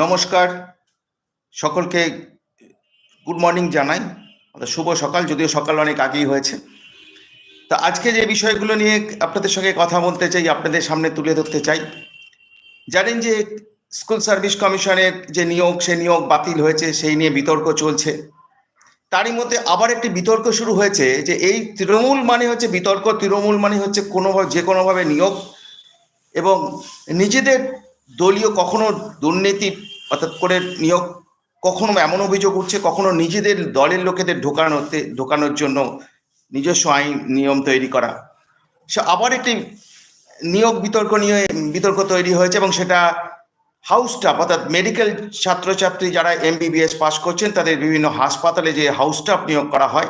নমস্কার। সকলকে good morning জানাই। শুভ সকাল, যদিও সকাল অনেক আগেই হয়েছে। তা আজকে যে বিষয়গুলো নিয়ে আপনাদের সঙ্গে কথা বলতে চাই, আপনাদের সামনে তুলে ধরতে চাই, জানেন যে স্কুল সার্ভিস কমিশনের যে নিয়োগ, সে নিয়োগ বাতিল হয়েছে, সেই নিয়ে বিতর্ক চলছে। তারই মধ্যে আবার একটি বিতর্ক শুরু হয়েছে যে এই তৃণমূল মানে হচ্ছে বিতর্ক, তৃণমূল মানে হচ্ছে কোনোভাবে, যে কোনোভাবে নিয়োগ এবং নিজেদের দলীয় কখনো দুর্নীতি অর্থাৎ করে নিয়োগ কখনো এমন অভিযোগ উঠছে কখনো নিজেদের দলের লোকেদের ঢোকানোতে, ঢোকানোর জন্য নিজস্ব আইন নিয়ম তৈরি করা। সে আবার একটি নিয়োগ বিতর্ক নিয়ে বিতর্ক তৈরি হয়েছে এবং সেটা হাউস স্টাফ অর্থাৎ মেডিকেল ছাত্রছাত্রী যারা এমবিবিএস পাস করছেন, তাদের বিভিন্ন হাসপাতালে যে হাউস স্টাফ নিয়োগ করা হয়,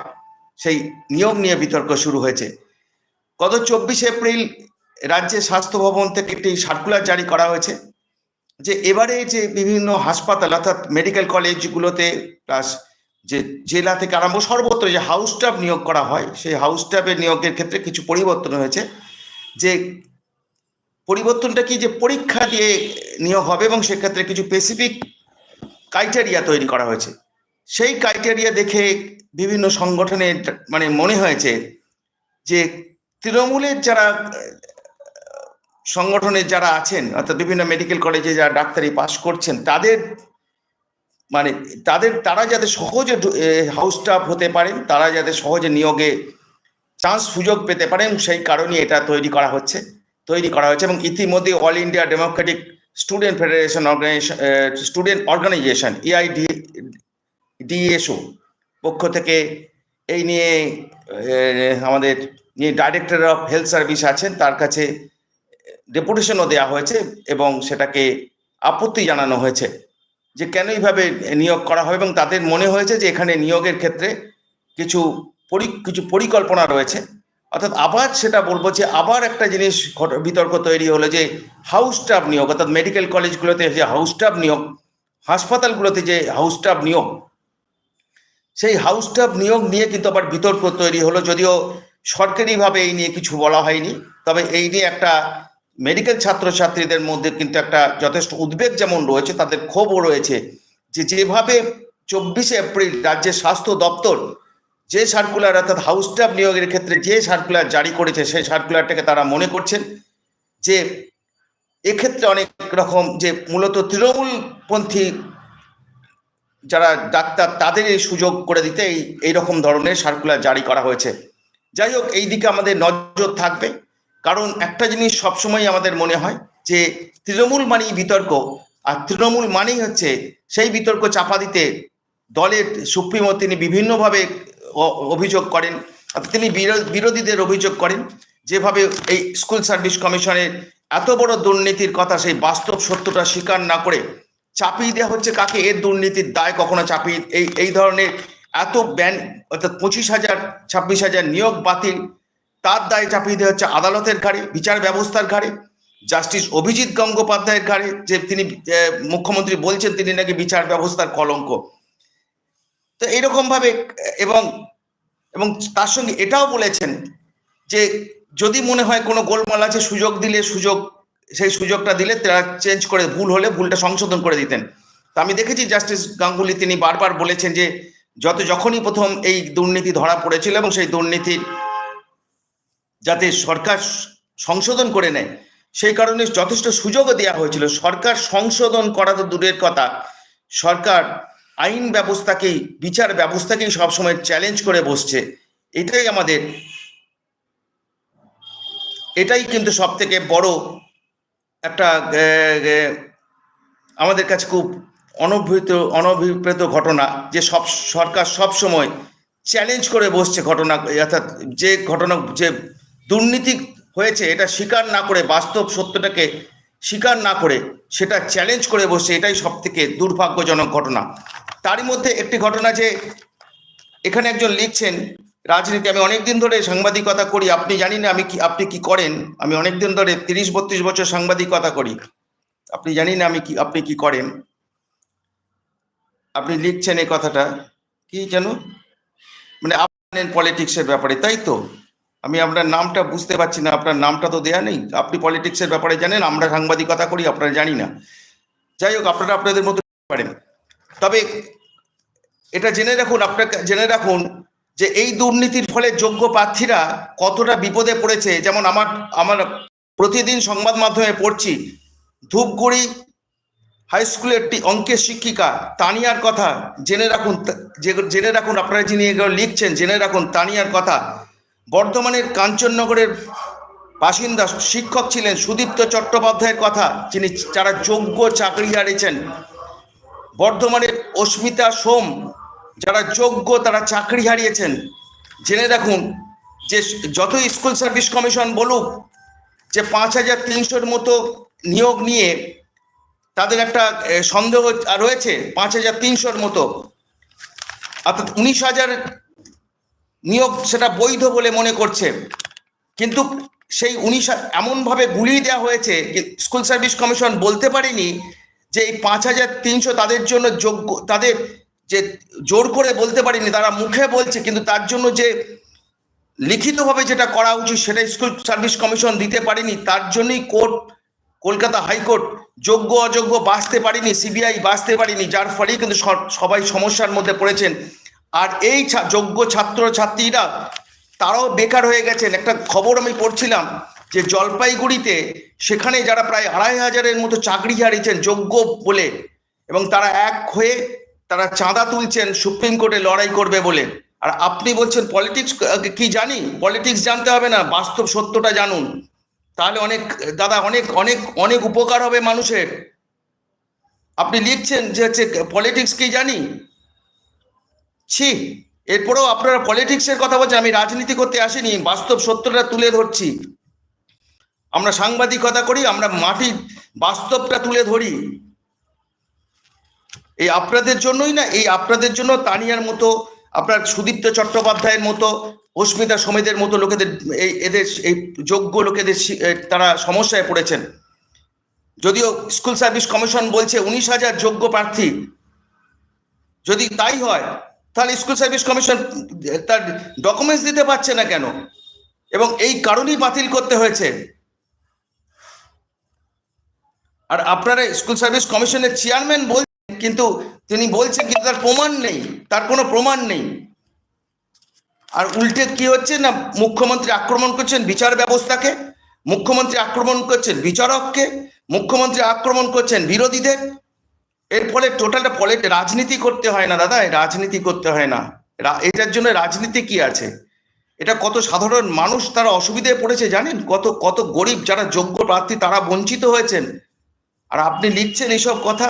সেই নিয়োগ নিয়ে বিতর্ক শুরু হয়েছে। গত চব্বিশে এপ্রিল রাজ্যের স্বাস্থ্য ভবন থেকে একটি সার্কুলার জারি করা হয়েছে। যে এবারে যে বিভিন্ন হাসপাতাল অর্থাৎ মেডিকেল কলেজগুলোতে প্লাস যে জেলা থেকে আরম্ভ সর্বত্র যে হাউস স্টাফ নিয়োগ করা হয়, সেই হাউস স্টাফের নিয়োগের ক্ষেত্রে কিছু পরিবর্তন হয়েছে। যে পরিবর্তনটা কি? যে পরীক্ষা দিয়ে নিয়োগ হবে এবং সেক্ষেত্রে কিছু স্পেসিফিক ক্রাইটেরিয়া তৈরি করা হয়েছে। সেই ক্রাইটেরিয়া দেখে বিভিন্ন সংগঠনের মানে মনে হয়েছে যে তৃণমূলের যারা সংগঠনের যারা আছেন, অর্থাৎ বিভিন্ন মেডিকেল কলেজে যারা ডাক্তারি পাস করছেন, তাদের মানে তাদের, তারা যাতে সহজে হাউস স্টাফ হতে পারেন, তারা যাতে সহজে নিয়োগে চান্স সুযোগ পেতে পারেন, সেই কারণে এটা তৈরি করা হচ্ছে, তৈরি করা হয়েছে এবং ইতিমধ্যে all India democratic student federation organisation student organisation AIDSO পক্ষ থেকে এই নিয়ে আমাদের ডাইরেক্টর অফ হেলথ সার্ভিস আছেন, তার কাছে ডেপুটেশনও দেওয়া হয়েছে এবং সেটাকে আপত্তি জানানো হয়েছে যে কেন এইভাবে নিয়োগ করা হবে এবং তাদের মনে হয়েছে যে এখানে নিয়োগের ক্ষেত্রে কিছু পরি, কিছু পরিকল্পনা রয়েছে। অর্থাৎ আবার সেটা বলব যে আবার একটা জিনিস বিতর্ক তৈরি হলো যে হাউস স্টাফ নিয়োগ, অর্থাৎ মেডিকেল কলেজগুলোতে যে হাউস স্টাফ নিয়োগ, হাসপাতালগুলোতে যে হাউস স্টাফ নিয়োগ, সেই হাউস স্টাফ নিয়োগ নিয়ে কিন্তু আবার বিতর্ক তৈরি হলো, যদিও সরকারিভাবে এই নিয়ে কিছু বলা হয়নি। তবে এই নিয়ে একটা মেডিকেল ছাত্রছাত্রীদের মধ্যে কিন্তু একটা যথেষ্ট উদ্বেগ যেমন রয়েছে, তাদের ক্ষোভও রয়েছে যে যেভাবে চব্বিশে এপ্রিল রাজ্যের স্বাস্থ্য দপ্তর যে সার্কুলার অর্থাৎ হাউস স্টাফ নিয়োগের ক্ষেত্রে যে সার্কুলার জারি করেছে, সেই সার্কুলারটাকে তারা মনে করছেন যে এক্ষেত্রে অনেক রকম যে মূলত তৃণমূলপন্থী যারা ডাক্তার তাদের এই সুযোগ করে দিতে এই এইরকম ধরনের সার্কুলার জারি করা হয়েছে। যাই হোক, এই দিকে আমাদের নজর থাকবে। কারণ একটা জিনিস সবসময় আমাদের মনে হয় যে তৃণমূল মানেই বিতর্ক, আর তৃণমূল মানেই হচ্ছে সেই বিতর্ক চাপা দিতে দলের সুপ্রিমো তিনি বিভিন্নভাবে অভিযোগ করেন তিনি বিরোধীদের অভিযোগ করেন, যেভাবে এই স্কুল সার্ভিস কমিশনের এত বড় দুর্নীতির কথা সেই বাস্তব সত্যটা স্বীকার না করে চাপিয়ে দেওয়া হচ্ছে কাকে? এর দুর্নীতির দায় কখনো চাপিয়ে, এই এই ধরনের এত ব্যান, অর্থাৎ পঁচিশ হাজার, ছাব্বিশ হাজার নিয়োগ বাতিল তার দায় চাপিয়ে দেওয়া হচ্ছে আদালতের ঘাড়ে, বিচার ব্যবস্থার ঘাড়ে, জাস্টিস অভিজিৎ গঙ্গোপাধ্যায়ের ঘাড়ে, যে তিনি মুখ্যমন্ত্রী বলছেন তিনি নাকি বিচার ব্যবস্থার কলঙ্ক। তো এইরকম ভাবে এবং এবং তার সঙ্গে এটাও বলেছেন যে যদি মনে হয় কোনো গোলমাল আছে, সুযোগ দিলে সুযোগ, সেই সুযোগটা দিলে তারা চেঞ্জ করে ভুল হলে ভুলটা সংশোধন করে দিতেন। তা আমি দেখেছি জাস্টিস গাঙ্গুলি তিনি বারবার বলেছেন যে যত, যখনই প্রথম এই দুর্নীতি ধরা পড়েছিল এবং সেই দুর্নীতির যাতে সরকার সংশোধন করে নেয়। সেই কারণে যথেষ্ট সুযোগও দেওয়া হয়েছিল। সরকার সংশোধন করা তো দূরের কথা। সরকার আইন ব্যবস্থাকেই, বিচার ব্যবস্থাকেই সবসময় চ্যালেঞ্জ করে বসছে। এটাই আমাদের এটাই কিন্তু সব থেকে বড় একটা আমাদের কাছে খুব অনভিহিত অনভিপ্রেত ঘটনা যে সব, সরকার সব সময় চ্যালেঞ্জ করে বসছে ঘটনা, অর্থাৎ যে ঘটনা, যে দুর্নীতি হয়েছে, এটা স্বীকার না করে, বাস্তব সত্যটাকে স্বীকার না করে সেটা চ্যালেঞ্জ করে বসে, এটাই সব থেকে দুর্ভাগ্যজনক ঘটনা। তারই মধ্যে একটি ঘটনা যে এখানে একজন লিখছেন, রাজনীতি, আমি অনেকদিন ধরে সাংবাদিকতা করি, আপনি জানি না আমি কি, আপনি কি করেন? আমি অনেকদিন ধরে তিরিশ, বত্রিশ বছর সাংবাদিকতা করি, আপনি জানি না আমি কি, আপনি কি করেন? আপনি লিখছেন এই কথাটা, কি যেন? মানে আপনি পলিটিক্সের ব্যাপারে, তাই তো? আমি আপনার নামটা বুঝতে পারছি না, আপনার নামটা তো দেয়া নেই। আপনি পলিটিক্সের ব্যাপারে জানেন, আমরা সাংবাদিকতা করি, আপনারা জানি না। যাই হোক, আপনারা আপনাদের মতো পারেন। তবে এটা জেনে রাখুন, আপনাকে জেনে রাখুন যে এই দুর্নীতির ফলে যোগ্য প্রার্থীরা কতটা বিপদে পড়েছে। যেমন আমার আমার প্রতিদিন সংবাদ মাধ্যমে পড়ছি, ধূপগুড়ি হাই স্কুলের একটি অঙ্কের শিক্ষিকা, তানিয়ার কথা জেনে রাখুন জেনে রাখুন, আপনারা যিনি এগুলো লিখছেন, জেনে রাখুন, তানিয়ার কথা। বর্ধমানের কাঞ্চননগরের বাসিন্দা শিক্ষক ছিলেন সুদীপ্ত চট্টোপাধ্যায়ের কথা, যিনি যারা যোগ্য চাকরি হারিয়েছেন। বর্ধমানের অস্মিতা সোম, যারা যোগ্য তারা চাকরি হারিয়েছেন। জেনে রাখুন যে যতই স্কুল সার্ভিস কমিশন বলুক, যে পাঁচ হাজার তিনশোর মতো নিয়োগ নিয়ে তাদের একটা সন্দেহ রয়েছে, পাঁচ হাজার তিনশোর মতো। অর্থাৎ উনিশ হাজার নিয়োগ সেটা বৈধ বলে মনে করছে। কিন্তু সেই উনিশ এমনভাবে গুলিয়ে দেওয়া হয়েছে স্কুল সার্ভিস কমিশন বলতে পারেনি যে এই পাঁচ হাজার তিনশো তাদের জন্য যোগ্য, তাদের যে জোর করে বলতে পারেনি, তারা মুখে বলছে, কিন্তু তার জন্য যে লিখিতভাবে যেটা করা উচিত সেটা স্কুল সার্ভিস কমিশন দিতে পারেনি, তার জন্যই কোর্ট, কলকাতা হাইকোর্ট যোগ্য অযোগ্য বাঁচতে পারেনি, সিবিআই বাঁচতে পারেনি, যার ফলেই কিন্তু সবাই সমস্যার মধ্যে পড়েছেন। আর এই যোগ্য ছাত্র ছাত্রীরা তারাও বেকার হয়ে গেছেন। একটা খবর আমি পড়ছিলাম যে জলপাইগুড়িতে সেখানে যারা প্রায় আড়াই হাজারের মতো চাকরি হারিয়েছেন, যোগ্য বলে, এবং তারা এক হয়ে তারা চাঁদা তুলছেন, সুপ্রিম কোর্টে লড়াই করবে বলে। আর আপনি বলছেন পলিটিক্স কি জানি? পলিটিক্স জানতে হবে না, বাস্তব সত্যটা জানুন। তাহলে অনেক, দাদা, অনেক অনেক অনেক উপকার হবে মানুষের। আপনি লিখছেন যে হচ্ছে, পলিটিক্স কি জানি? ছি, এরপরেও আপনারা পলিটিক্সের কথা বলছেন, আমি রাজনীতি করতে আসিনি, বাস্তব সত্যটা তুলে ধরছি। আমরা সাংবাদিকতা করি, আমরা মাটির বাস্তবটা তুলে ধরি। এই আপনাদের জন্যই না, এই আপনাদের জন্য তানিয়ার মতো, আপনার সুদীপ্ত চট্টোপাধ্যায়ের মতো, অস্মিতা সমেদের মতো লোকেদের, এই এদের, এই যোগ্য লোকেদের তারা সমস্যায় পড়েছেন। যদিও স্কুল সার্ভিস কমিশন বলছে উনিশ হাজার যোগ্য প্রার্থী। যদি তাই হয় তাহলে স্কুল সার্ভিস কমিশন তার ডকুমেন্টস দিতে পারছে না কেন? এবং এই কারণেই বাতিল করতে হয়েছে। আর আপনারা স্কুল সার্ভিস কমিশনের চেয়ারম্যান বলছেন কিন্তু তিনি বলছেন কিন্তু তার প্রমাণ নেই, তার কোনো প্রমাণ নেই। আর উল্টে কি হচ্ছে না, মুখ্যমন্ত্রী আক্রমণ করছেন বিচার ব্যবস্থাকে, মুখ্যমন্ত্রী আক্রমণ করছেন বিচারককে, মুখ্যমন্ত্রী আক্রমণ করছেন বিরোধীদের এর ফলে টোটালটা ফলে রাজনীতি করতে হয় না দাদা রাজনীতি করতে হয় না। এটার জন্য রাজনীতি কি আছে? এটা কত সাধারণ মানুষ তারা অসুবিধায় পড়েছে জানেন? কত কত গরিব যারা যোগ্য প্রার্থী তারা বঞ্চিত হয়েছেন। আর আপনি লিখছেন এইসব কথা।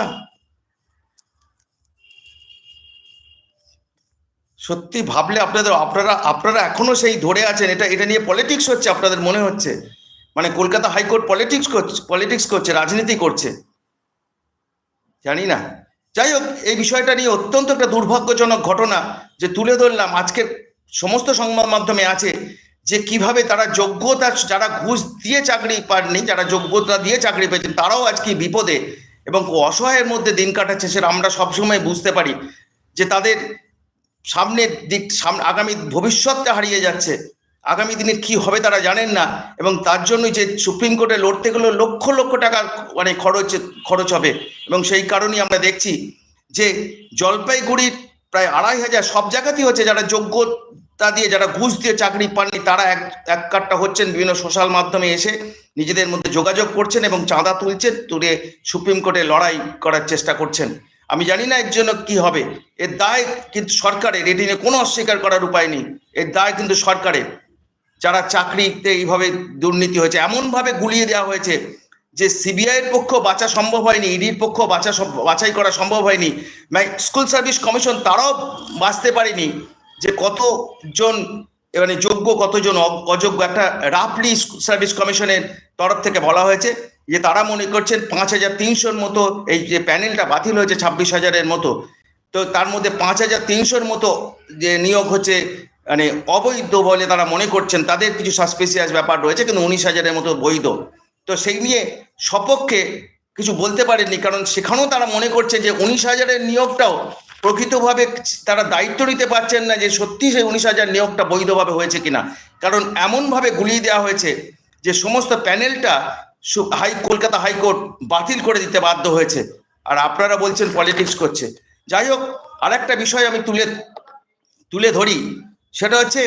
সত্যি ভাবলে আপনাদের, আপনারা আপনারা এখনও সেই ধরে আছেন। এটা এটা নিয়ে পলিটিক্স হচ্ছে আপনাদের মনে হচ্ছে। মানে কলকাতা হাইকোর্ট পলিটিক্স করছে পলিটিক্স করছে, রাজনীতি করছে। জানি না। যাই হোক, এই বিষয়টা নিয়ে অত্যন্ত একটা দুর্ভাগ্যজনক ঘটনা যে তুলে ধরলাম। আজকের সমস্ত সংবাদ মাধ্যমে আছে যে কীভাবে তারা যোগ্যতা, যারা ঘুষ দিয়ে চাকরি পাননি, যারা যোগ্যতা দিয়ে চাকরি পেয়েছেন, তারাও আজকে বিপদে এবং অসহায়ের মধ্যে দিন কাটাচ্ছে সেটা আমরা সবসময় বুঝতে পারি যে তাদের সামনের দিক সামনে আগামী ভবিষ্যৎটা হারিয়ে যাচ্ছে। আগামী দিনে কি হবে তারা জানেন না এবং তার জন্য যে সুপ্রিম কোর্টে লড়তে গেলে লক্ষ লক্ষ টাকা মানে খরচ খরচ হবে এবং সেই কারণেই আমরা দেখছি যে জলপাইগুড়ির প্রায় আড়াই হাজার সব জায়গাতেই হচ্ছে যারা যোগ্যতা দিয়ে যারা ঘুষ দিয়ে চাকরি পাননি তারা এক এক কাট্টা হচ্ছেন, বিভিন্ন সোশ্যাল মাধ্যমে এসে নিজেদের মধ্যে যোগাযোগ করছেন এবং চাঁদা তুলছেন, তুলে সুপ্রিম কোর্টে লড়াই করার চেষ্টা করছেন। আমি জানি না এর জন্য কি হবে। এর দায় কিন্তু সরকারের এটি নিয়ে কোনো অস্বীকার করার উপায় নেই। এর দায় কিন্তু সরকারের। যারা চাকরিতে এইভাবে দুর্নীতি হয়েছে, এমনভাবে গুলিয়ে দেওয়া হয়েছে যে সিবিআইয়ের পক্ষ বাঁচা সম্ভব হয়নি ইডির পক্ষ বাঁচা বাছাই করা সম্ভব হয়নি। স্কুল সার্ভিস কমিশন তারাও বাঁচতে পারেনি যে কতজন মানে যোগ্য কতজন অযোগ্য। একটা রাফলি সার্ভিস কমিশনের তরফ থেকে বলা হয়েছে যে তারা মনে করছেন পাঁচ হাজার তিনশোর মতো এই যে প্যানেলটা বাতিল হয়েছে ছাব্বিশ হাজারের মতো। তো তার মধ্যে পাঁচ হাজার তিনশোর মতো যে নিয়োগ হচ্ছে মানে অবৈধ বলে তারা মনে করছেন, তাদের কিছু সাসপেসিয়াস ব্যাপার রয়েছে, কিন্তু উনিশ হাজারের মতো বৈধ। তো সেই নিয়ে সপক্ষে কিছু বলতে পারেননি, কারণ সেখানেও তারা মনে করছে যে উনিশ হাজারের নিয়োগটাও প্রকৃতভাবে তারা দায়িত্ব নিতে পারছেন না যে সত্যি সেই উনিশ হাজার নিয়োগটা বৈধভাবে হয়েছে কিনা। কারণ এমনভাবে গুলিয়ে দেওয়া হয়েছে যে সমস্ত প্যানেলটা হাই কলকাতা হাইকোর্ট বাতিল করে দিতে বাধ্য হয়েছে। আর আপনারা বলছেন পলিটিক্স করছে। যাই হোক আর একটা বিষয় আমি তুলে তুলে ধরি। সেটা হচ্ছে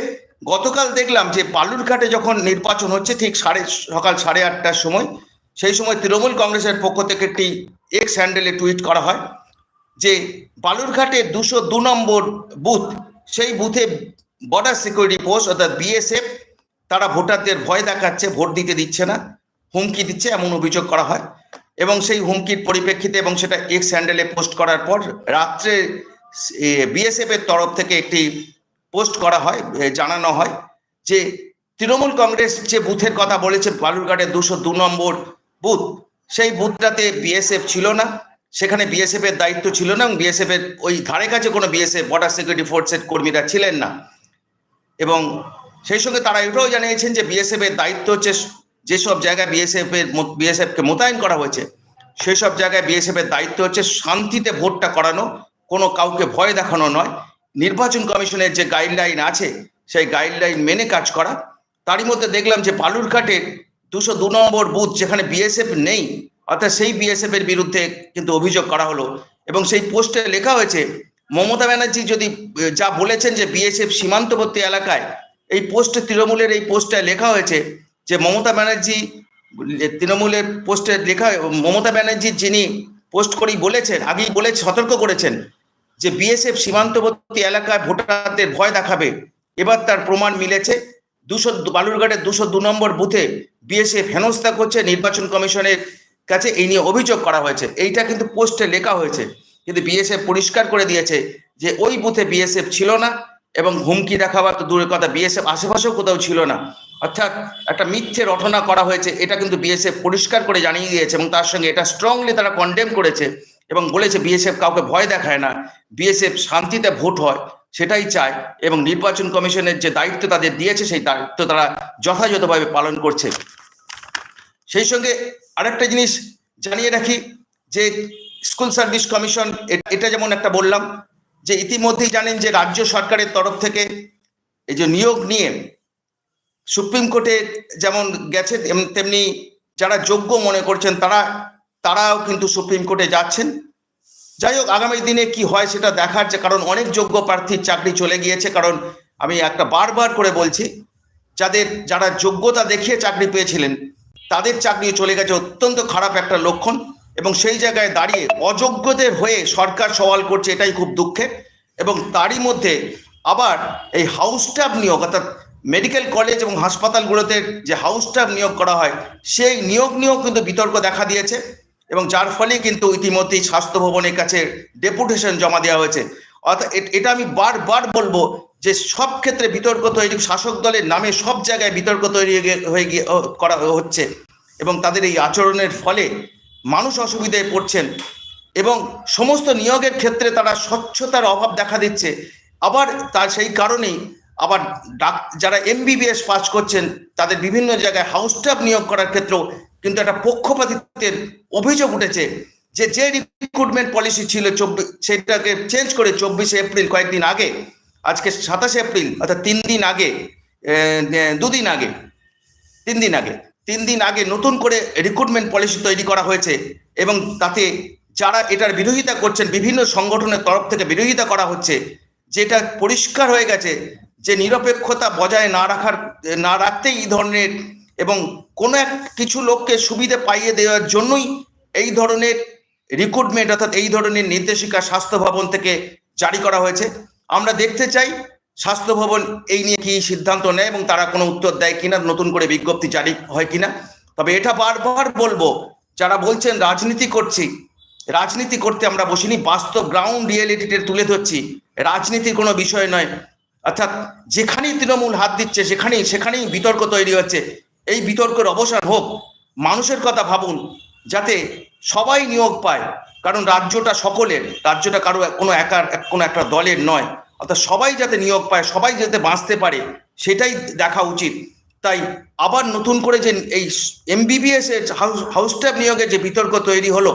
গতকাল দেখলাম যে বালুরঘাটে যখন নির্বাচন হচ্ছে ঠিক সাড়ে সকাল সাড়ে আটটার সময়, সেই সময় তৃণমূল কংগ্রেসের পক্ষ থেকে একটি এক্স হ্যান্ডেলে টুইট করা হয় যে বালুরঘাটে দুশো দু নম্বর বুথ, সেই বুথে বর্ডার সিকিউরিটি পোস্ট অর্থাৎ বিএসএফ তারা ভোটারদের ভয় দেখাচ্ছে, ভোট দিতে দিচ্ছে না, হুমকি দিচ্ছে এমন অভিযোগ করা হয়। এবং সেই হুমকির পরিপ্রেক্ষিতে এবং সেটা এক্স হ্যান্ডেলে পোস্ট করার পর রাত্রে বিএসএফ এর তরফ থেকে একটি পোস্ট করা হয় জানানো হয় যে তৃণমূল কংগ্রেস যে বুথের কথা বলেছে বালুরঘাটের দুশো দু নম্বর বুথ, সেই বুথটাতে বিএসএফ ছিল না। সেখানে বিএসএফ এর দায়িত্ব ছিল না এবং বিএসএফ এর ওই ধারে কাছে কোনো বিএসএফ বর্ডার সিকিউরিটি ফোর্সের কর্মীরা ছিলেন না। এবং সেই সঙ্গে তারা এটাও জানিয়েছেন যে বিএসএফ এর দায়িত্ব হচ্ছে যেসব জায়গায় বিএসএফ এর বিএসএফ কে মোতায়েন করা হয়েছে সেই সব জায়গায় বিএসএফ এর দায়িত্ব হচ্ছে শান্তিতে ভোটটা করানো, কোনো কাউকে ভয় দেখানো নয়। নির্বাচন কমিশনের যে গাইডলাইন আছে, সেই গাইডলাইন মেনে কাজ করা। তারই মধ্যে দেখলাম যে বালুরঘাটের দুশো দু নম্বর বুথ যেখানে বিএসএফ নেই, অর্থাৎ সেই বিএসএফ এর বিরুদ্ধে কিন্তু অভিযোগ করা হলো। এবং সেই পোস্টে লেখা হয়েছে, মমতা ব্যানার্জি যদি যা বলেছেন যে বিএসএফ সীমান্তবর্তী এলাকায়, এই পোস্টে তৃণমূলের এই পোস্টে লেখা হয়েছে যে মমতা ব্যানার্জি তৃণমূলের পোস্টে লেখা, মমতা ব্যানার্জি যিনি পোস্ট করেই বলেছেন, আগেই বলে সতর্ক করেছেন যে বিএসএফ সীমান্তবর্তী এলাকায় ভোটারদের ভয় দেখাবে। এবার তার প্রমাণ মিলেছে। দুশো বালুরঘাটের দুশো দু নম্বর বুথে বিএসএফ হেনস্থা করছে। নির্বাচন কমিশনের কাছে এই নিয়ে অভিযোগ করা হয়েছে। এইটা কিন্তু পোস্টে লেখা হয়েছে। কিন্তু বিএসএফ পরিষ্কার করে দিয়েছে যে ওই বুথে বিএসএফ ছিল না এবং হুমকি দেখাবা তো দূরের কথা বিএসএফ আশেপাশেও কোথাও ছিল না। অর্থাৎ একটা মিথ্যে রটনা করা হয়েছে। এটা কিন্তু বিএসএফ পরিষ্কার করে জানিয়ে দিয়েছে এবং তার সঙ্গে এটা স্ট্রংলি তারা কন্ডেম করেছে। এবং বলেছে বিএসএফ কাউকে ভয় দেখায় না। বিএসএফ শান্তিতে ভোট হয়, সেটাই চায় এবং নির্বাচন কমিশনের যে দায়িত্ব তাদের দিয়েছে, সেই দায়িত্ব তারা যথাযথভাবে পালন করছে। সেই সঙ্গে আরেকটা জিনিস জানিয়ে রাখি, যে স্কুল সার্ভিস কমিশন এটা যেমন একটা বললাম, যে ইতিমধ্যেই জানেন যে রাজ্য সরকারের তরফ থেকে এই যে নিয়োগ নিয়ে সুপ্রিম কোর্টে যেমন গেছে তেমনি যারা যোগ্য মনে করছেন, তারা তারাও কিন্তু সুপ্রিম কোর্টে যাচ্ছেন। যাই হোক, আগামী দিনে কি হয় সেটা দেখার যে, কারণ অনেক যোগ্য প্রার্থীর চাকরি চলে গিয়েছে। কারণ আমি একটা বারবার করে বলছি, যাদের, যারা যোগ্যতা দেখিয়ে চাকরি পেয়েছিলেন, তাদের চাকরি চলে গেছে অত্যন্ত খারাপ একটা লক্ষণ এবং সেই জায়গায় দাঁড়িয়ে অযোগ্যদের হয়ে সরকার সওয়াল করছে এটাই খুব দুঃখের এবং তারই মধ্যে আবার এই হাউস স্টাফ নিয়োগ, অর্থাৎ মেডিকেল কলেজ এবং হাসপাতালগুলোতে যে হাউস স্টাফ নিয়োগ করা হয়, সেই নিয়োগ নিয়েও কিন্তু বিতর্ক দেখা দিয়েছে। এবং যার ফলে কিন্তু ইতিমধ্যেই স্বাস্থ্য ভবনের কাছে ডেপুটেশন জমা দেওয়া হয়েছে। অর্থাৎ এটা আমি বারবার বলব যে সব ক্ষেত্রে বিতর্ক তৈরি, শাসক দলের নামে সব জায়গায় বিতর্ক তৈরি হয়ে গিয়ে করা হচ্ছে এবং তাদের এই আচরণের ফলে মানুষ অসুবিধায় পড়ছেন এবং সমস্ত নিয়োগের ক্ষেত্রে তারা স্বচ্ছতার অভাব দেখা দিচ্ছে। আবার তার সেই কারণেই আবার ডাক, যারা এমবিবিএস পাস করছেন, তাদের বিভিন্ন জায়গায় হাউস স্টাফ নিয়োগ করার ক্ষেত্রেও কিন্তু একটা পক্ষপাতিত্বের অভিযোগ উঠেছে যে যে রিক্রুটমেন্ট পলিসি ছিল চব্বিশ সেটাকে চেঞ্জ করে চব্বিশে এপ্রিল, কয়েকদিন আগে, আজকে সাতাশে এপ্রিল, অর্থাৎ তিন দিন আগে দুদিন আগে, তিন দিন আগে, তিন দিন আগে নতুন করে রিক্রুটমেন্ট পলিসি তৈরি করা হয়েছে এবং তাতে যারা এটার বিরোধিতা করছেন, বিভিন্ন সংগঠনের তরফ থেকে বিরোধিতা করা হচ্ছে, যেটা পরিষ্কার হয়ে গেছে যে নিরপেক্ষতা বজায় না রাখার, না রাখতেই এই ধরনের এবং কোনো এক কিছু লোককে সুবিধে পাইয়ে দেওয়ার জন্যই এই ধরনের রিক্রুটমেন্ট অর্থাৎ এই ধরনের নির্দেশিকা স্বাস্থ্য ভবন থেকে জারি করা হয়েছে। আমরা দেখতে চাই স্বাস্থ্য ভবন এই নিয়ে কি সিদ্ধান্ত নেয় এবং তারা কোনো উত্তর দেয় কিনা, নতুন করে বিজ্ঞপ্তি জারি হয় কিনা। তবে এটা বারবার বলব, যারা বলছেন রাজনীতি করছি, রাজনীতি করতে আমরা বসিনি, বাস্তব গ্রাউন্ড রিয়েলিটিতে তুলে ধরছি। রাজনীতির কোনো বিষয় নয়। অর্থাৎ যেখানেই তৃণমূল হাত দিচ্ছে, সেখানেই সেখানেই বিতর্ক তৈরি হচ্ছে। এই বিতর্কের অবসান হোক, মানুষের কথা ভাবুন, যাতে সবাই নিয়োগ পায়। কারণ রাজ্যটা সকলের, রাজ্যটা কারও কোনো একার কোনো একটা দলের নয়। অর্থাৎ সবাই যাতে নিয়োগ পায়, সবাই যাতে বাঁচতে পারে, সেটাই দেখা উচিত। তাই আবার নতুন করে যে এই এমবিবিএস এর হাউস স্টাফ নিয়োগের যে বিতর্ক তৈরি হলো,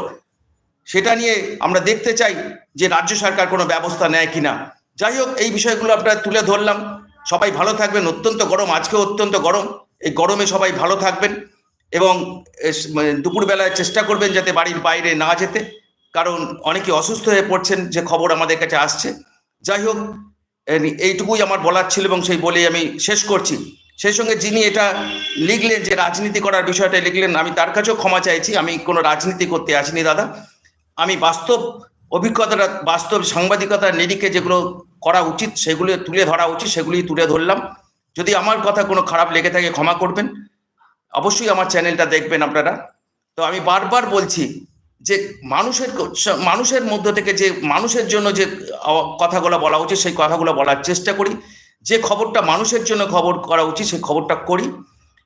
সেটা নিয়ে আমরা দেখতে চাই যে রাজ্য সরকার কোনো ব্যবস্থা নেয় কিনা। যাই হোক, এই বিষয়গুলো আমরা তুলে ধরলাম। সবাই ভালো থাকবেন। অত্যন্ত গরম, আজকেও অত্যন্ত গরম। এই গরমে সবাই ভালো থাকবেন এবং মানে দুপুরবেলায় চেষ্টা করবেন যাতে বাড়ির বাইরে না যেতে। কারণ অনেকে অসুস্থ হয়ে পড়ছেন, যে খবর আমাদের কাছে আসছে। যাই হোক এইটুকুই আমার বলার ছিল এবং সেই বলেই আমি শেষ করছি। সেই সঙ্গে যিনি এটা লিখলেন, যে রাজনীতি করার বিষয়টা লিখলেন, আমি তার কাছেও ক্ষমা চাইছি। আমি কোনো রাজনীতি করতে আসিনি, দাদা। আমি বাস্তব অভিজ্ঞতাটা, বাস্তব সাংবাদিকতার নিরিখে যেগুলো করা উচিত, সেগুলো তুলে ধরা উচিত সেগুলি তুলে ধরলাম। যদি আমার কথা কোনো খারাপ লেগে থাকে, ক্ষমা করবেন। অবশ্যই আমার চ্যানেলটা দেখবেন আপনারা। তো আমি বারবার বলছি যে, মানুষের মানুষের মধ্য থেকে যে, মানুষের জন্য যে কথাগুলো বলা উচিত, সেই কথাগুলো বলার চেষ্টা করি। যে খবরটা মানুষের জন্য খবর করা উচিত, সেই খবরটা করি।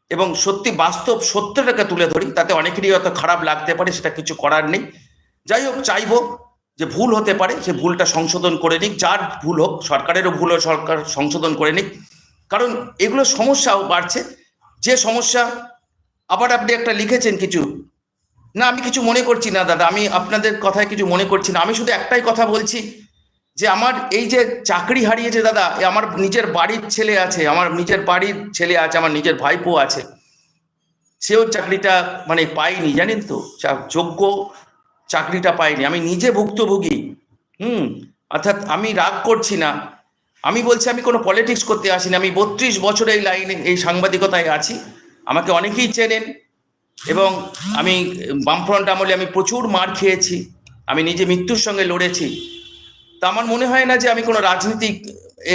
এবং সত্যি বাস্তব সত্যটাকে তুলে ধরি, তাতে অনেকেরই হয়তো খারাপ লাগতে পারে, সেটা কিছু করার নেই। যাই হোক, চাইব যে ভুল হতে পারে, সে ভুলটা সংশোধন করে নিক। যার ভুল হোক, সরকারেরও ভুল হোক, সরকার সংশোধন করে নিক। কারণ এগুলো সমস্যাও বাড়ছে। যে সমস্যা, আবার আপনি একটা লিখেছেন কিছু। না, আমি কিছু মনে করছি না দাদা, আমি আপনাদের কথায় কিছু মনে করছি না। আমি শুধু একটাই কথা বলছি যে আমার এই যে চাকরি হারিয়েছে দাদা আমার নিজের বাড়ির ছেলে আছে, আমার নিজের বাড়ির ছেলে আছে, আমার নিজের ভাইপো আছে। সেও চাকরিটা মানে পাইনি জানেন তো? যোগ্য চাকরিটা পাইনি আমি নিজে ভুক্তভোগী। হুম, অর্থাৎ আমি রাগ করছি না। আমি বলছি আমি কোনো পলিটিক্স করতে আসিনি, আমি বত্রিশ বছর এই লাইনে এই সাংবাদিকতায় আছি। আমাকে অনেকেই চেনেন এবং আমি বামফ্রন্ট আমলে আমি প্রচুর মার খেয়েছি, আমি নিজে মৃত্যুর সঙ্গে লড়েছি। তা আমার মনে হয় না যে আমি কোনো রাজনীতিক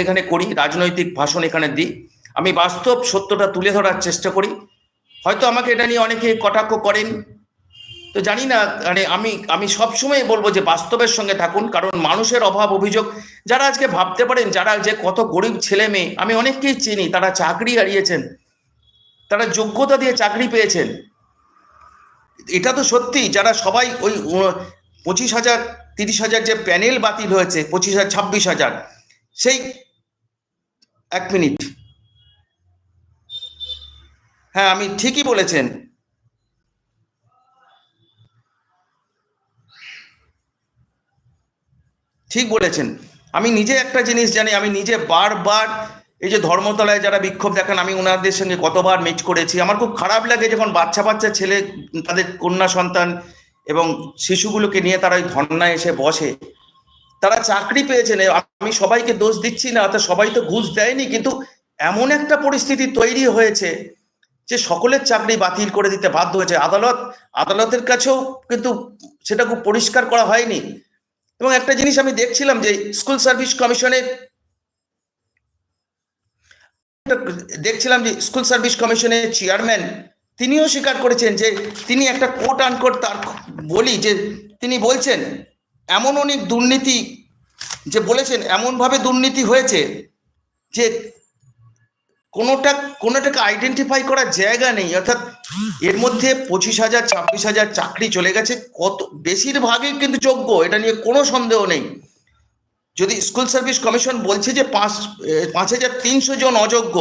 এখানে করি, রাজনৈতিক ভাষণ এখানে দিই। আমি বাস্তব সত্যটা তুলে ধরার চেষ্টা করি। হয়তো আমাকে এটা নিয়ে অনেকে কটাক্ষ করেন তো জানি না মানে আমি আমি সবসময় বলব যে বাস্তবের সঙ্গে থাকুন, কারণ মানুষের অভাব, অভিযোগ, যারা আজকে ভাবতে পারেন, যারা যে কত গরিব ছেলে মেয়ে, আমি অনেককেই চিনি, তারা চাকরি হারিয়েছেন, তারা যোগ্যতা দিয়ে চাকরি পেয়েছেন। এটা তো সত্যি, যারা সবাই ওই পঁচিশ হাজার, তিরিশ হাজার যে প্যানেল বাতিল হয়েছে, পঁচিশ হাজার, ছাব্বিশ হাজার, সেই এক মিনিট। হ্যাঁ আমি ঠিকই বলেছেন। ঠিক বলেছেন। আমি নিজে একটা জিনিস জানি, আমি নিজে বারবার এই যে ধর্মতলায় যারা বিক্ষোভ দেখান, আমি ওনাদের সঙ্গে কতবার মিট করেছি। আমার খুব খারাপ লাগে যখন বাচ্চা বাচ্চা ছেলে, তাদের কন্যা সন্তান এবং শিশুগুলোকে নিয়ে তারা ওই ধর্নায় এসে বসে। তারা চাকরি পেয়েছেন, আমি সবাইকে দোষ দিচ্ছি না অর্থাৎ সবাই তো ঘুষ দেয়নি, কিন্তু এমন একটা পরিস্থিতি তৈরি হয়েছে যে সকলের চাকরি বাতিল করে দিতে বাধ্য হয়েছে। আদালত, আদালতের কাছেও কিন্তু সেটা খুব পরিষ্কার করা হয়নি। এবং একটা জিনিস আমি দেখছিলাম যে স্কুল সার্ভিস কমিশনের দেখছিলাম যে স্কুল সার্ভিস কমিশনের চেয়ারম্যান তিনিও স্বীকার করেছেন যে তিনি একটা কোট আনকোট তার বলি যে তিনি বলছেন, এমন অনেক দুর্নীতি যে বলেছেন, এমনভাবে দুর্নীতি হয়েছে যে কোনোটা, কোনোটাকে আইডেন্টিফাই করার জায়গা নেই। অর্থাৎ এর মধ্যে পঁচিশ হাজার, ছাব্বিশ হাজার চাকরি চলে গেছে। কত, বেশিরভাগই কিন্তু যোগ্য, এটা নিয়ে কোনো সন্দেহ নেই। যদি স্কুল সার্ভিস কমিশন বলছে যে পাঁচ পাঁচ হাজার তিনশো জন অযোগ্য,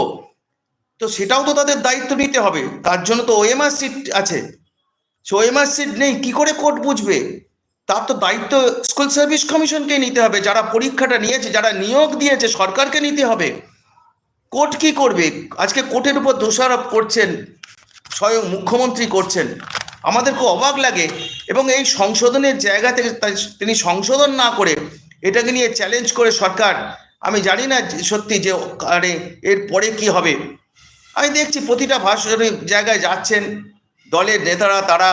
তো সেটাও তো তাদের দায়িত্ব নিতে হবে। তার জন্য তো ওএমআর সিট আছে। সে ওএমআর সিট নেই, কি করে কোর্ট বুঝবে? তার তো দায়িত্ব স্কুল সার্ভিস কমিশনকে নিতে হবে। যারা পরীক্ষাটা নিয়েছে, যারা নিয়োগ দিয়েছে, সরকারকে নিতে হবে। কোর্ট কি করবে? আজকে কোর্টের উপর দোষারোপ করছেন, স্বয়ং মুখ্যমন্ত্রী করছেন। আমাদের খুব অবাক লাগে এবং এই সংশোধনের জায়গা থেকে তিনি সংশোধন না করে এটাকে নিয়ে চ্যালেঞ্জ করে সরকার। আমি জানি না সত্যি যে আরে এর পরে কি হবে। আমি দেখছি প্রতিটা ভাষণের জায়গায় যাচ্ছেন, দলের নেতারা, তারা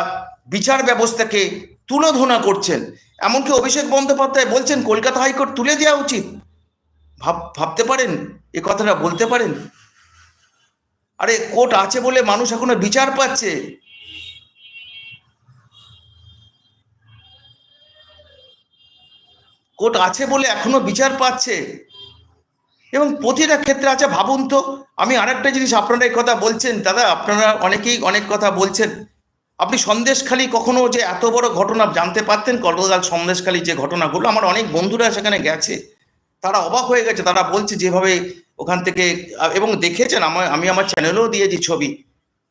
বিচার ব্যবস্থাকে তুলোধনা করছেন। এমনকি অভিষেক বন্দ্যোপাধ্যায় বলছেন, কলকাতা হাইকোর্ট তুলে দেওয়া উচিত। ভাব, ভাবতে পারেন? এ কথাটা বলতে পারেন? আরে, কোর্ট আছে বলে মানুষ এখনও বিচার পাচ্ছে। কোর্ট আছে বলে এখনও বিচার পাচ্ছে। এবং প্রতিটা ক্ষেত্রে আছে, ভাবুন তো, আমি আরেকটা জিনিস আপনারা এই কথা বলছেন, দাদা, আপনারা অনেকেই অনেক কথা বলছেন। আপনি সন্দেশখালী কখনো যে এত বড় ঘটনা জানতে পারতেন? গতকাল সন্দেশখালী যে ঘটনাগুলো, আমার অনেক বন্ধুরা সেখানে গেছে। তারা অবাক হয়ে গেছে, তারা বলছে যেভাবে ওখান থেকে, এবং দেখেছেন আমার, আমি আমার চ্যানেলেও দিয়েছি ছবি,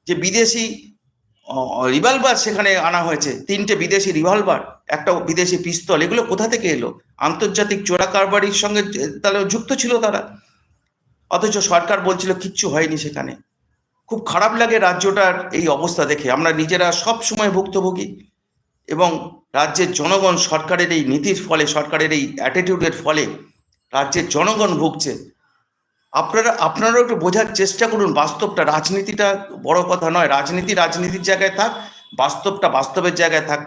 যে বিদেশি রিভলভার সেখানে আনা হয়েছে, তিনটে বিদেশি রিভলভার একটা বিদেশি পিস্তল এগুলো কোথা থেকে এলো? আন্তর্জাতিক চোরা কারবারির সঙ্গে, তাহলে যুক্ত ছিল তারা, অথচ সরকার বলছিল কিচ্ছু হয়নি সেখানে। খুব খারাপ লাগে রাজ্যটার এই অবস্থা দেখে, আমরা নিজেরা সব সময় ভুক্তভোগী, এবং রাজ্যের জনগণ সরকারের এই নীতির ফলে, সরকারের এই অ্যাটিটিউডের ফলে রাজ্যের জনগণ ভুগছে। আপনারা, আপনারাও একটু বোঝার চেষ্টা করুন, বাস্তবটা, রাজনীতিটা বড় কথা নয়, রাজনীতি রাজনীতির জায়গায় থাক, বাস্তবটা বাস্তবের জায়গায় থাক।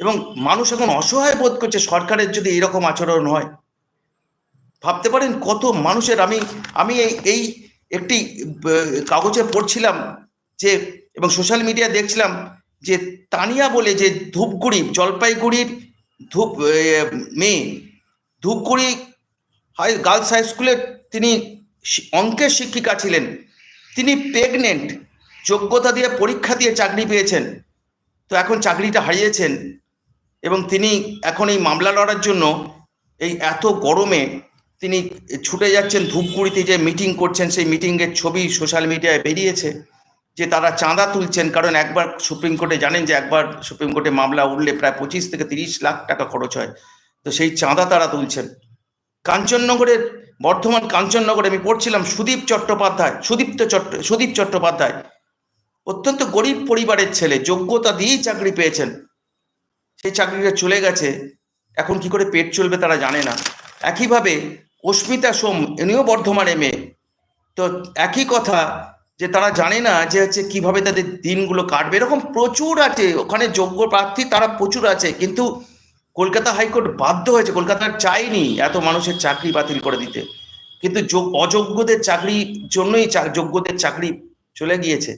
এবং মানুষ এখন অসহায় বোধ করছে, সরকারের যদি এরকম আচরণ হয়। ভাবতে পারেন কত মানুষের, আমি আমি এই এই একটি কাগজে পড়ছিলাম যে, এবং সোশ্যাল মিডিয়া দেখছিলাম যে, তানিয়া বলে যে ধূপগুড়ি, জলপাইগুড়ির ধূপ মেয়ে ধূপগুড়ি হাই গার্লস হাই স্কুলের তিনি অঙ্কের শিক্ষিকা ছিলেন। তিনি প্রেগনেন্ট যোগ্যতা দিয়ে পরীক্ষা দিয়ে চাকরি পেয়েছেন। তো এখন চাকরিটা হারিয়েছেন এবং তিনি এখন এই মামলা লড়ার জন্য এই এত গরমে তিনি ছুটে যাচ্ছেন ধূপগুড়িতে যে মিটিং করছেন, সেই মিটিংয়ের ছবি সোশ্যাল মিডিয়ায় বেরিয়েছে যে তারা চাঁদা তুলছেন কারণ একবার সুপ্রিম কোর্টে জানেন যে একবার সুপ্রিম কোর্টে মামলা উঠলে প্রায় পঁচিশ থেকে তিরিশ লাখ টাকা খরচ হয়। তো সেই চাঁদা তারা তুলছেন। কাঞ্চননগরের, বর্ধমান কাঞ্চননগরে আমি পড়ছিলাম সুদীপ চট্টোপাধ্যায়, সুদীপ্ত চট্ট, সুদীপ চট্টোপাধ্যায়। অত্যন্ত গরিব পরিবারের ছেলে, যোগ্যতা দিয়েই চাকরি পেয়েছেন। সেই চাকরিটা চলে গেছে, এখন কি করে পেট চলবে তারা জানে না। একইভাবে অস্মিতা সোম, ইনিও বর্ধমানে মেয়ে তো একই কথা যে তারা জানে না যে হচ্ছে কীভাবে তাদের দিনগুলো কাটবে। এরকম প্রচুর আছে, ওখানে যোগ্য প্রার্থী তারা প্রচুর আছে, কিন্তু কলকাতা হাইকোর্ট বাধ্য হয়েছে, কলকাতার চাইনি এত মানুষের চাকরি বাতিল করে দিতে। কিন্তু যোগ- অযোগ্যদের চাকরির জন্যই যোগ্যদের চাকরি চলে গিয়েছে।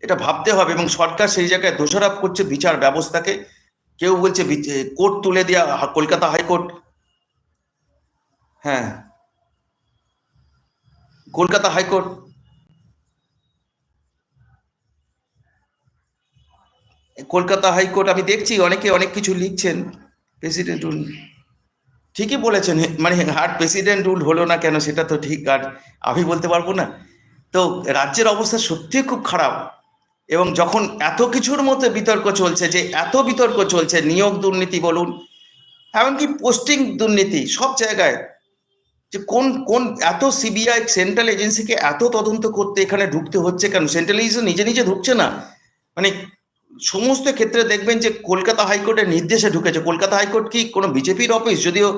এটা ভাবতে হবে এবং সরকার সেই জায়গায় দোষারোপ করছে বিচার ব্যবস্থাকে। কেউ বলছে কোর্ট তুলে দেওয়া কলকাতা হাইকোর্ট। হ্যাঁ। কলকাতা হাইকোর্ট কলকাতা হাইকোর্ট, আমি দেখছি অনেকে অনেক কিছু লিখছেন, প্রেসিডেন্ট রুল ঠিকই বলেছেন মানে আর প্রেসিডেন্ট রুল হলো না কেন সেটা তো ঠিক, আর আমি বলতে পারব না। তো রাজ্যের অবস্থা সত্যিই খুব খারাপ, এবং যখন এত কিছুর মধ্যে বিতর্ক চলছে, যে এত বিতর্ক চলছে, নিয়োগ দুর্নীতি বলুন, এমনকি পোস্টিং দুর্নীতি, সব জায়গায়, যে কোন কোন এত সিবিআই সেন্ট্রাল এজেন্সিকে এত তদন্ত করতে এখানে ঢুকতে হচ্ছে কেন? সেন্ট্রাল এজেন্সি নিজে নিজে ঢুকছে না। মানে সমস্ত ক্ষেত্রে দেখবেন যে কলকাতা হাইকোর্টের নির্দেশে ঢুকেছে। কলকাতা হাইকোর্ট কি কোনো বিজেপির অফিস? যদিও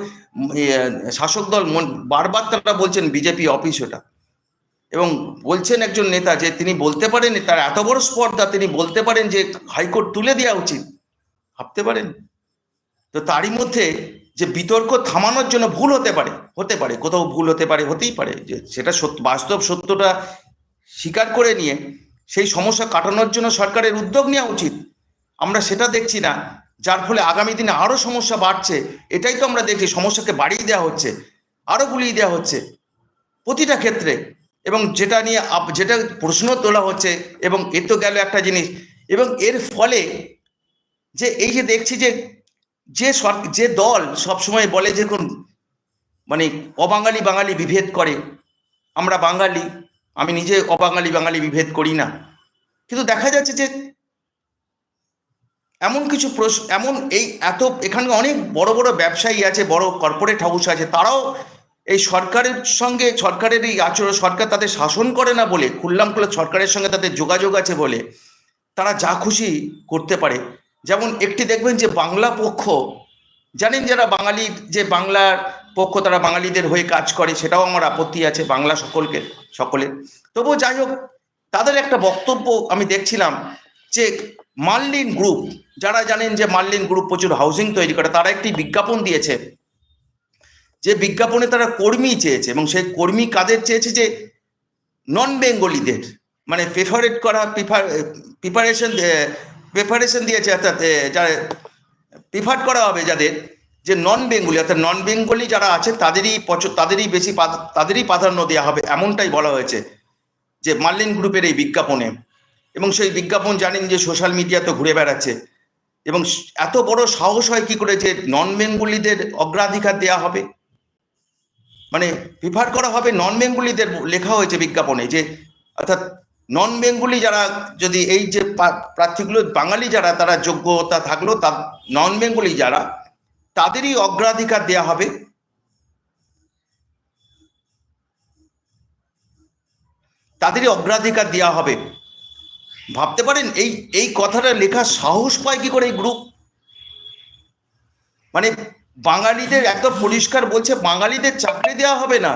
শাসক দল বারবার তারা বলছেন বিজেপি অফিস ওটা। এবং বলছেন একজন নেতা যে তিনি বলতে পারেন, তার এত বড় স্পর্ধা তিনি বলতে পারেন যে হাইকোর্ট তুলে দেওয়া উচিত। ভাবতে পারেন? তো তারই মধ্যে যে বিতর্ক থামানোর জন্য ভুল হতে পারে হতে পারে, কোথাও ভুল হতে পারে, হতেই পারে। যে সেটা সত্য, বাস্তব সত্যটা স্বীকার করে নিয়ে সেই সমস্যা কাটানোর জন্য সরকারের উদ্যোগ নেওয়া উচিত। আমরা সেটা দেখছি না, যার ফলে আগামী দিনে আরও সমস্যা বাড়ছে, এটাই তো আমরা দেখছি সমস্যাকে বাড়িয়ে দেওয়া হচ্ছে, আরও গুলিয়ে দেওয়া হচ্ছে প্রতিটা ক্ষেত্রে। এবং যেটা নিয়ে যেটা প্রশ্ন তোলা হচ্ছে, এবং এ তো গেল একটা জিনিস, এবং এর ফলে যে এই যে দেখছি যে যে যে দল সবসময় বলে যে কোন মানে অবাঙালি বাঙালি বিভেদ করে, আমরা বাঙালি আমি নিজে অবাঙালি বাঙালি বিভেদ করি না। কিন্তু দেখা যাচ্ছে যে এমন কিছু প্রশ্ন এমন এই এত, এখানে অনেক বড় বড় ব্যবসায়ী আছে, বড় কর্পোরেট হাউস আছে, তারাও এই সরকারের সঙ্গে, সরকারের এই আচরণ, সরকার তাদের শাসন করে না বলে খুললাম খুলে সরকারের সঙ্গে তাদের যোগাযোগ আছে বলে, তারা যা খুশি করতে পারে। যেমন একটি দেখবেন যে বাংলা পক্ষ, জানেন যারা বাঙালি, যে বাংলার পক্ষ তারা বাঙালিদের হয়ে কাজ করে, সেটাও আমার আপত্তি আছে বাংলা সকলকে, সকলের। তবুও যাই হোক, তাদের একটা বক্তব্য আমি দেখছিলাম যে মার্লিন গ্রুপ, যারা জানেন যে মার্লিন গ্রুপ প্রচুর হাউজিং তৈরি করে, তারা একটি বিজ্ঞাপন দিয়েছে। যে বিজ্ঞাপনে তারা কর্মী চেয়েছে এবং সেই কর্মী কাদের চেয়েছে যে নন বেঙ্গলিদের মানে প্রেফারেট করা প্রিফার প্রিপারেশন প্রেফারেশন দিয়েছে, অর্থাৎ যারা প্রিফার করা হবে যাদের যে নন বেঙ্গলি অর্থাৎ নন বেঙ্গলি যারা আছে, তাদেরই তাদেরই বেশি তাদেরই প্রাধান্য দেওয়া হবে, এমনটাই বলা হয়েছে যে মার্লিন গ্রুপের এই বিজ্ঞাপনে। এবং সেই বিজ্ঞাপন জানেন যে সোশ্যাল মিডিয়াতে ঘুরে বেড়াচ্ছে। এবং এত বড় সাহস হয় কি করে যে নন বেঙ্গলিদের অগ্রাধিকার দেওয়া হবে? মানে প্রিফার করা হবে নন বেঙ্গলিদের লেখা হয়েছে বিজ্ঞাপনে যে, অর্থাৎ নন বেঙ্গলি যারা যদি এই যে প্রার্থীগুলো, বাঙালি যারা, তারা যোগ্যতা থাকল তা নন বেঙ্গলি যারা তাদেরই অগ্রাধিকার দেওয়া হবে। তাদেরই অগ্রাধিকার দেওয়া হবে। ভাবতে পারেন, এই এই কথাটা লেখা সাহস পায় কি করে এই গ্রুপ মানে বাঙালিদের একদম পরিষ্কার বলছে, বাঙালিদের চাকরি দেওয়া হবে না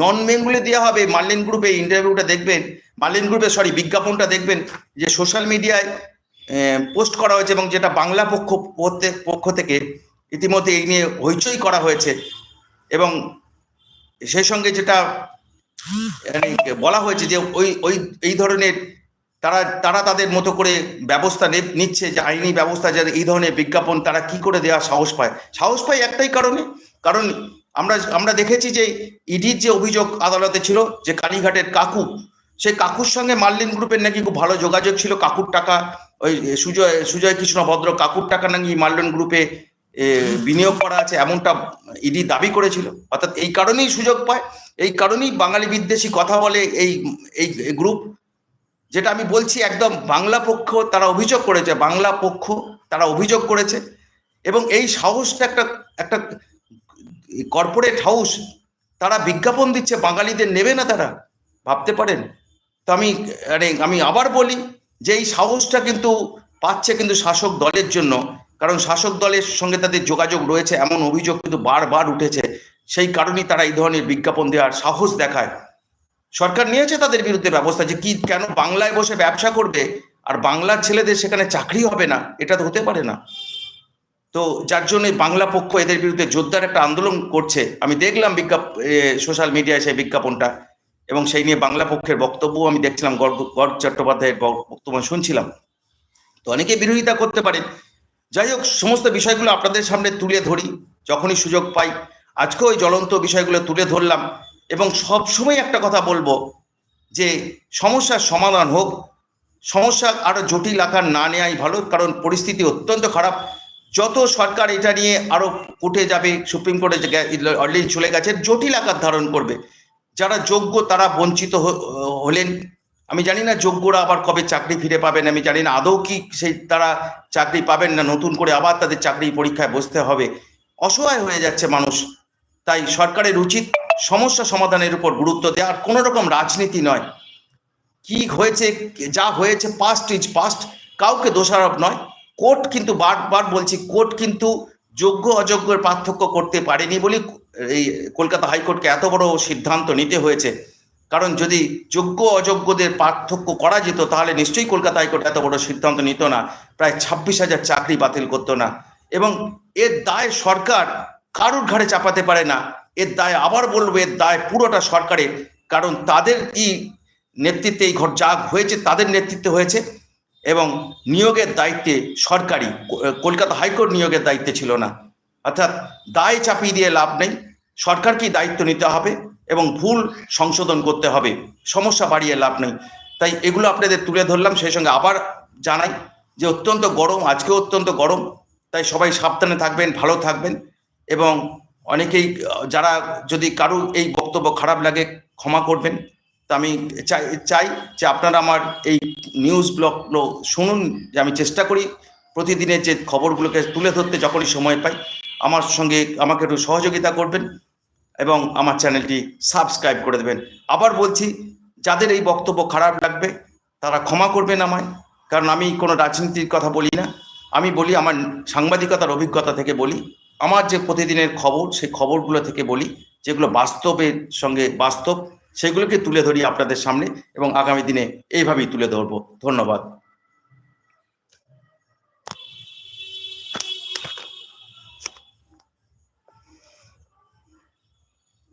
নন বেঙ্গলি দেওয়া হবে। মার্লিন গ্রুপে ইন্টারভিউটা দেখবেন, মার্লিন গ্রুপে সরি বিজ্ঞাপনটা দেখবেন, যে সোশ্যাল মিডিয়ায় পোস্ট করা হয়েছে এবং যেটা বাংলা পক্ষ পক্ষ থেকে ইতিমধ্যে এই নিয়ে হইচই করা হয়েছে এবং সেই সঙ্গে যেটা মানে বলা হয়েছে যে ওই ওই, এই ধরনের তারা তারা তাদের মতো করে ব্যবস্থা নিচ্ছে যে আইনি ব্যবস্থা যাতে এই ধরনের বিজ্ঞাপন তারা কি করে দেওয়া সাহস পায়। সাহস পায় একটাই কারণে, কারণ আমরা আমরা দেখেছি যে ইডির যে অভিযোগ আদালতে ছিল যে কালীঘাটের কাকু, সেই কাকুর সঙ্গে মার্লিন গ্রুপের নাকি খুব ভালো যোগাযোগ ছিল, কাকুর টাকা, ওই সুজয় সুজয় কৃষ্ণ ভদ্র কাকুর টাকা নাকি মার্লিন গ্রুপে বিনিয়োগ করা আছে, এমনটা ইডি দাবি করেছিল। অর্থাৎ এই কারণেই সুযোগ পায়, এই কারণেই বাঙালি বিদ্বেষী কথা বলে এই এই গ্রুপ যেটা আমি বলছি, একদম বাংলা পক্ষ তারা অভিযোগ করেছে, বাংলা পক্ষ তারা অভিযোগ করেছে। এবং এই সাহসটা একটা একটা কর্পোরেট হাউস তারা বিজ্ঞাপন দিচ্ছে, বাঙালিদের নেবে না তারা? ভাবতে পারেন? তো আমি আরে আমি আবার বলি যে এই সাহসটা কিন্তু পাচ্ছে কিন্তু শাসক দলের জন্য। কারণ শাসক দলের সঙ্গে তাদের যোগাযোগ রয়েছে, এমন অভিযোগ কিন্তু বারবার উঠেছে। সেই কারণেই তারা এই ধরনের বিজ্ঞাপন দেওয়ার সাহস দেখায়। সরকার নিয়েছে তাদের বিরুদ্ধে ব্যবস্থা যে কি, কেন বাংলায় বসে ব্যবসা করবে? আর বাংলার ছেলেদের সেখানে চাকরি হবে না, এটা তো হতে পারে না। তো যার জন্য বাংলা পক্ষ এদের বিরুদ্ধে জোরদার একটা আন্দোলন করছে। আমি দেখলাম বিজ্ঞাপ সোশ্যাল মিডিয়ায় সেই বিজ্ঞাপনটা এবং সেই নিয়ে বাংলা পক্ষের বক্তব্য আমি দেখছিলাম, গর্গ গর্গ চট্টোপাধ্যায়ের বক্তব্য শুনছিলাম। তো অনেকে বিরোধিতা করতে পারেন। যাই হোক, সমস্ত বিষয়গুলো আপনাদের সামনে তুলে ধরি, যখনই সুযোগ পাই। আজকেও ওই জ্বলন্ত বিষয়গুলো তুলে ধরলাম এবং সব সময় একটা কথা বলব যে, সমস্যার সমাধান হোক। সমস্যা আরও জটিল আকার না নেওয়াই ভালো, কারণ পরিস্থিতি অত্যন্ত খারাপ। যত সরকার এটা নিয়ে আরও কোর্টে যাবে, সুপ্রিম কোর্টে অলরেডি চলে গেছে, জটিল আকার ধারণ করবে। যারা যোগ্য তারা বঞ্চিত হলেন। আমি জানি না যোগ্যরা আবার কবে চাকরি ফিরে পাবেন, আমি জানি না আদৌ কি সেই তারা চাকরি পাবেন না, নতুন করে আবার তাদের চাকরি পরীক্ষায় বসতে হবে। অসহায় হয়ে যাচ্ছে মানুষ, তাই সরকারের উচিত সমস্যা সমাধানের উপর গুরুত্ব দেওয়া আর কোনো রকম রাজনীতি নয়। কি হয়েছে, যা হয়েছে পাস্ট ইজ পাস্ট কাউকে দোষারোপ নয়। কোর্ট কিন্তু বারবার বলছি, কোর্ট কিন্তু যোগ্য অযোগ্যের পার্থক্য করতে পারেনি বলে এই কলকাতা হাইকোর্টকে এত বড় সিদ্ধান্ত নিতে হয়েছে। কারণ যদি যোগ্য অযোগ্যদের পার্থক্য করা যেত, তাহলে নিশ্চয়ই কলকাতা হাইকোর্ট এত বড় সিদ্ধান্ত নিত না। প্রায় ছাব্বিশ হাজার চাকরি বাতিল করতো না। এবং এর দায় সরকার কারুর ঘাড়ে চাপাতে পারে না। এর দায় আবার বলব, এর দায় পুরোটা সরকারের। কারণ তাদের কি নেতৃত্বে এই ঘর যা হয়েছে, তাদের নেতৃত্বে হয়েছে। এবং নিয়োগের দায়িত্বে সরকারি, কলকাতা হাইকোর্ট নিয়োগের দায়িত্বে ছিল না। অর্থাৎ দায় চাপিয়ে দিয়ে লাভ নেই। সরকার সরকারকেই দায়িত্ব নিতে হবে? এবং ভুল সংশোধন করতে হবে। সমস্যা বাড়িয়ে লাভ নেই। তাই এগুলো আপনাদের তুলে ধরলাম, সেই সঙ্গে আবার জানাই যে অত্যন্ত গরম, আজকেও অত্যন্ত গরম। তাই সবাই সাবধানে থাকবেন, ভালো থাকবেন এবং অনেকেই, যারা যদি কারও এই বক্তব্য খারাপ লাগে, ক্ষমা করবেন। তা আমি চাই চাই যে আপনারা আমার এই নিউজ ব্লগগুলো শুনুন, যে আমি চেষ্টা করি প্রতিদিনের যে খবরগুলোকে তুলে ধরতে যখনই সময় পাই, আমার সঙ্গে আমাকে একটু সহযোগিতা করবেন। এবং আমার চ্যানেলটি সাবস্ক্রাইব করে দেবেন। আবার বলছি, যাদের এই বক্তব্য খারাপ লাগবে, তারা ক্ষমা করবেন আমায়, কারণ আমি কোনো রাজনীতির কথা বলি না। আমি বলি আমার সাংবাদিকতার অভিজ্ঞতা থেকে বলি, আমার যে প্রতিদিনের খবর সেই খবরগুলো থেকে বলি, যেগুলো বাস্তবের সঙ্গে বাস্তব, সেগুলোকে তুলে ধরি আপনাদের সামনে এবং আগামী দিনে এইভাবেই তুলে ধরবো। ধন্যবাদ।